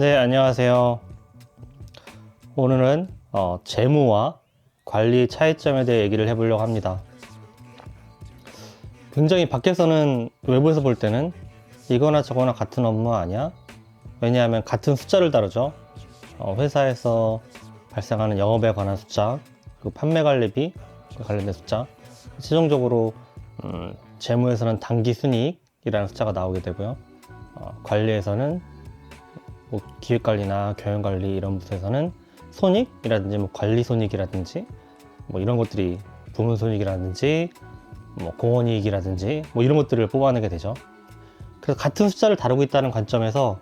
네, 안녕하세요. 오늘은 어, 재무와 관리 차이점에 대해 얘기를 해보려고 합니다. 굉장히 밖에서는 외부에서 볼 때는 이거나 저거나 같은 업무 아니야? 왜냐하면 같은 숫자를 다루죠. 어, 회사에서 발생하는 영업에 관한 숫자, 그 판매 관리비 관련된 숫자, 최종적으로 음, 재무에서는 단기 순이익이라는 숫자가 나오게 되고요. 어, 관리에서는 뭐 기획관리나 경영관리 이런 부서에서는 손익이라든지 뭐 관리 손익이라든지 뭐 이런 것들이 부문 손익이라든지 뭐 공원이익이라든지 뭐 이런 것들을 뽑아내게 되죠. 그래서 같은 숫자를 다루고 있다는 관점에서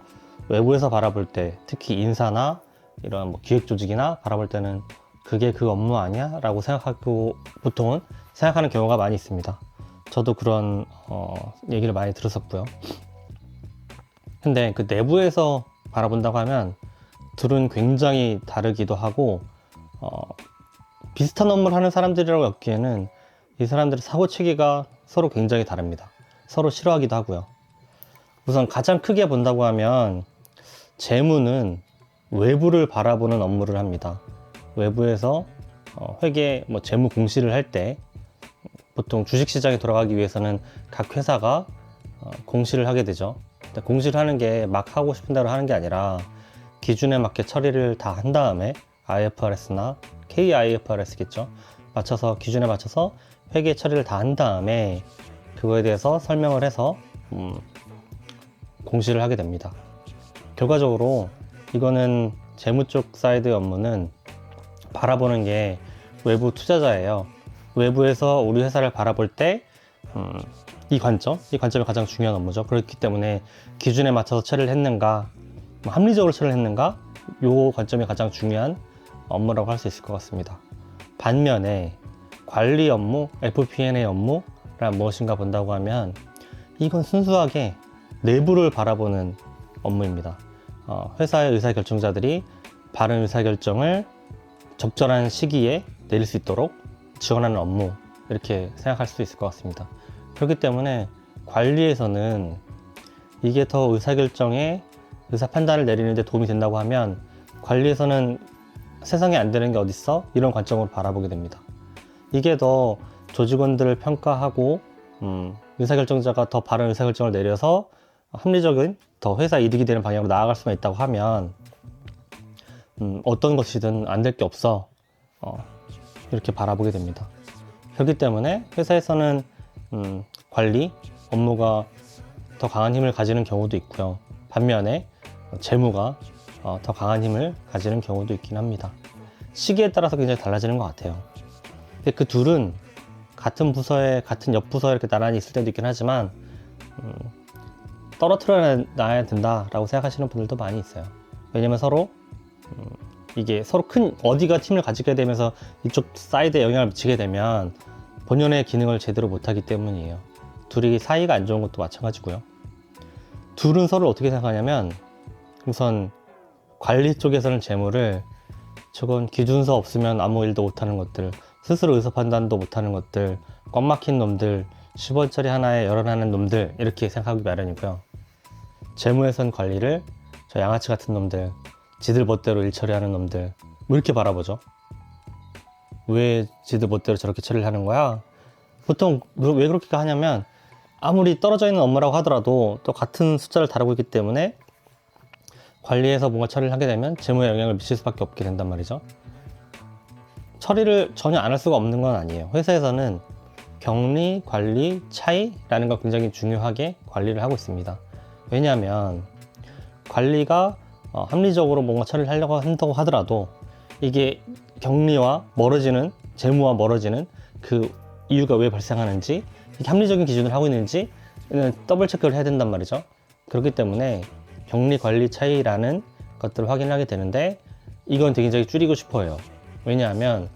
외부에서 바라볼 때 특히 인사나 이런 뭐 기획 조직이나 바라볼 때는 그게 그 업무 아니야? 라고 생각하고 보통은 생각하는 경우가 많이 있습니다. 저도 그런 어, 얘기를 많이 들었었고요. 근데 그 내부에서 바라본다고 하면 둘은 굉장히 다르기도 하고 어, 비슷한 업무를 하는 사람들이라고 엮기에는 이 사람들의 사고 체계가 서로 굉장히 다릅니다. 서로 싫어하기도 하고요. 우선 가장 크게 본다고 하면 재무는 외부를 바라보는 업무를 합니다. 외부에서 어, 회계 뭐 재무 공시를 할 때 보통 주식시장에 돌아가기 위해서는 각 회사가 어, 공시를 하게 되죠. 공시를 하는 게 막 하고 싶은 대로 하는 게 아니라 기준에 맞게 처리를 다 한 다음에 IFRS나 KIFRS겠죠. 맞춰서 기준에 맞춰서 회계 처리를 다 한 다음에 그거에 대해서 설명을 해서 음, 공시를 하게 됩니다. 결과적으로 이거는 재무 쪽 사이드 업무는 바라보는 게 외부 투자자예요. 외부에서 우리 회사를 바라볼 때, 음, 이 관점, 이 관점이 가장 중요한 업무죠. 그렇기 때문에 기준에 맞춰서 처리를 했는가, 뭐 합리적으로 처리를 했는가, 요 관점이 가장 중요한 업무라고 할 수 있을 것 같습니다. 반면에 관리 업무, FP&A 업무란 무엇인가 본다고 하면 이건 순수하게 내부를 바라보는 업무입니다. 어, 회사의 의사결정자들이 바른 의사결정을 적절한 시기에 내릴 수 있도록 지원하는 업무 이렇게 생각할 수 있을 것 같습니다. 그렇기 때문에 관리에서는 이게 더 의사결정에 의사 판단을 내리는데 도움이 된다고 하면 관리에서는 세상에 안 되는 게 어딨어? 이런 관점으로 바라보게 됩니다. 이게 더 조직원들을 평가하고 음, 의사결정자가 더 바른 의사결정을 내려서 합리적인 더 회사 이득이 되는 방향으로 나아갈 수만 있다고 하면 음, 어떤 것이든 안 될 게 없어 어, 이렇게 바라보게 됩니다. 그렇기 때문에 회사에서는 음, 관리 업무가 더 강한 힘을 가지는 경우도 있고요. 반면에 재무가 어, 더 강한 힘을 가지는 경우도 있긴 합니다. 시기에 따라서 굉장히 달라지는 것 같아요. 근데 그 둘은 같은 부서에 같은 옆 부서에 이렇게 나란히 있을 때도 있긴 하지만 음, 떨어뜨려 놔야 된다라고 생각하시는 분들도 많이 있어요. 왜냐면 서로 음, 이게 서로 큰 어디가 팀을 가지게 되면서 이쪽 사이드에 영향을 미치게 되면 본연의 기능을 제대로 못하기 때문이에요. 둘이 사이가 안 좋은 것도 마찬가지고요. 둘은 서로 어떻게 생각하냐면 우선 관리 쪽에서는 재무를 저건 기준서 없으면 아무 일도 못하는 것들 스스로 의사 판단도 못하는 것들 꽉 막힌 놈들 10원짜리 하나에 열어나는 놈들 이렇게 생각하기 마련이고요. 재무에선 관리를 저 양아치 같은 놈들 지들 멋대로 일 처리하는 놈들 뭐 이렇게 바라보죠. 왜 지들 멋대로 저렇게 처리를 하는 거야? 보통 왜 그렇게 하냐면 아무리 떨어져 있는 업무라고 하더라도 또 같은 숫자를 다루고 있기 때문에 관리에서 뭔가 처리를 하게 되면 재무에 영향을 미칠 수밖에 없게 된단 말이죠. 처리를 전혀 안 할 수가 없는 건 아니에요. 회사에서는 격리, 관리, 차이라는 걸 굉장히 중요하게 관리를 하고 있습니다. 왜냐하면 관리가 어, 합리적으로 뭔가 처리를 하려고 한다고 하더라도 이게 격리와 멀어지는 재무와 멀어지는 그 이유가 왜 발생하는지 합리적인 기준을 하고 있는지 더블 체크를 해야 된단 말이죠. 그렇기 때문에 격리 관리 차이라는 것들을 확인하게 되는데 이건 굉장히 줄이고 싶어요. 왜냐하면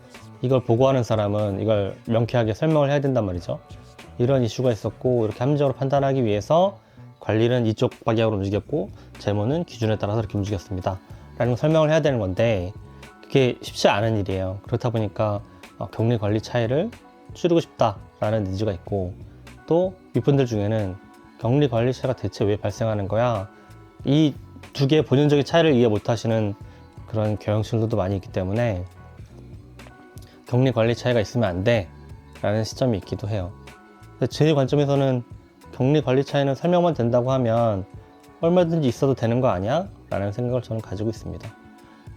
이걸 보고하는 사람은 이걸 명쾌하게 설명을 해야 된단 말이죠. 이런 이슈가 있었고 이렇게 합리적으로 판단하기 위해서 관리는 이쪽 방향으로 움직였고 재무는 기준에 따라서 이렇게 움직였습니다. 라는 설명을 해야 되는 건데 그게 쉽지 않은 일이에요. 그렇다 보니까 어, 격리 관리 차이를 줄이고 싶다라는 니즈가 있고 또 윗분들 중에는 격리 관리 차이가 대체 왜 발생하는 거야? 이 두 개의 본연적인 차이를 이해 못하시는 그런 경영층들도 많이 있기 때문에 격리 관리 차이가 있으면 안 돼라는 시점이 있기도 해요. 제 관점에서는 격리 관리 차이는 설명만 된다고 하면 얼마든지 있어도 되는 거 아니야? 라는 생각을 저는 가지고 있습니다.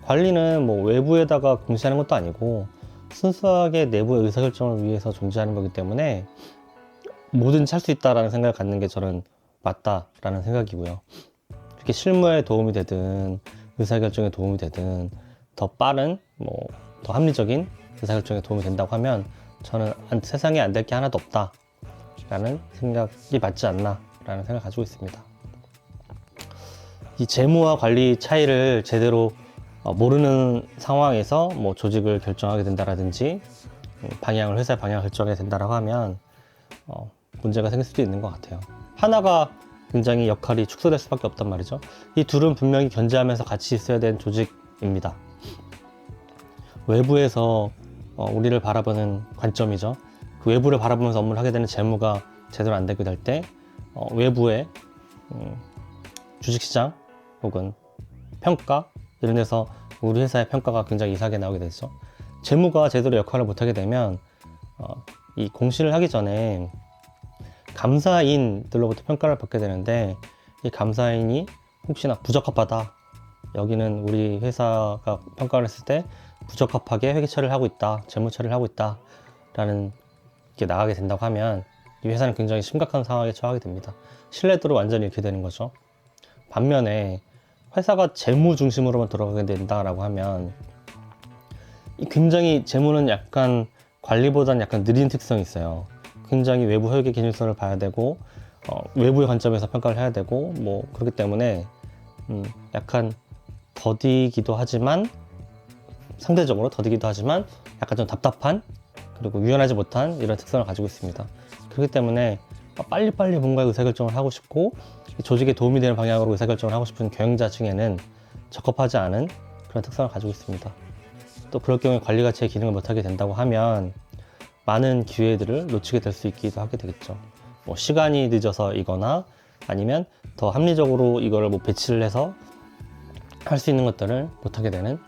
관리는 뭐 외부에다가 공시하는 것도 아니고 순수하게 내부의 의사결정을 위해서 존재하는 거기 때문에 뭐든지 할 수 있다라는 생각을 갖는 게 저는 맞다라는 생각이고요. 이렇게 실무에 도움이 되든 의사결정에 도움이 되든 더 빠른 뭐 더 합리적인 의사결정에 도움이 된다고 하면 저는 안- 세상에 안 될 게 하나도 없다라는 생각이 맞지 않나라는 생각을 가지고 있습니다. 이 재무와 관리 차이를 제대로 어, 모르는 상황에서 뭐 조직을 결정하게 된다라든지 음, 방향을 회사의 방향을 결정하게 된다라고 하면 어, 문제가 생길 수도 있는 것 같아요. 하나가 굉장히 역할이 축소될 수밖에 없단 말이죠. 이 둘은 분명히 견제하면서 같이 있어야 되는 조직입니다. 외부에서 어, 우리를 바라보는 관점이죠. 그 외부를 바라보면서 업무를 하게 되는 재무가 제대로 안 되게 될때 어, 외부의 음, 주식시장 혹은 평가 이런 데서 우리 회사의 평가가 굉장히 이상하게 나오게 되죠. 재무가 제대로 역할을 못하게 되면 어, 이 공시를 하기 전에 감사인들로부터 평가를 받게 되는데 이 감사인이 혹시나 부적합하다. 여기는 우리 회사가 평가를 했을 때 부적합하게 회계 처리를 하고 있다 재무 처리를 하고 있다 라는 게 나가게 된다고 하면 이 회사는 굉장히 심각한 상황에 처하게 됩니다. 신뢰도를 완전히 잃게 되는 거죠. 반면에 회사가 재무 중심으로만 돌아가게 된다라고 하면 이 굉장히 재무는 약간 관리보다는 약간 느린 특성이 있어요. 굉장히 외부 회계 기준서를 봐야 되고 어, 외부의 관점에서 평가를 해야 되고 뭐 그렇기 때문에 음, 약간 더디기도 하지만 상대적으로 더디기도 하지만 약간 좀 답답한 그리고 유연하지 못한 이런 특성을 가지고 있습니다. 그렇기 때문에 빨리빨리 뭔가 의사결정을 하고 싶고 이 조직에 도움이 되는 방향으로 의사결정을 하고 싶은 경영자층에는 적합하지 않은 그런 특성을 가지고 있습니다. 또 그럴 경우에 관리가 제 기능을 못하게 된다고 하면 많은 기회들을 놓치게 될 수 있기도 하게 되겠죠. 뭐 시간이 늦어서이거나 아니면 더 합리적으로 이거를 뭐 배치를 해서 할 수 있는 것들을 못하게 되는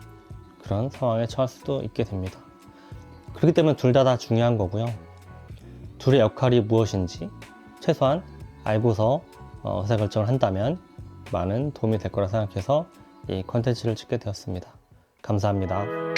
그런 상황에 처할 수도 있게 됩니다. 그렇기 때문에 둘 다다 중요한 거고요. 둘의 역할이 무엇인지 최소한 알고서 어, 의사결정을 한다면 많은 도움이 될 거라 생각해서 이 컨텐츠를 찍게 되었습니다. 감사합니다.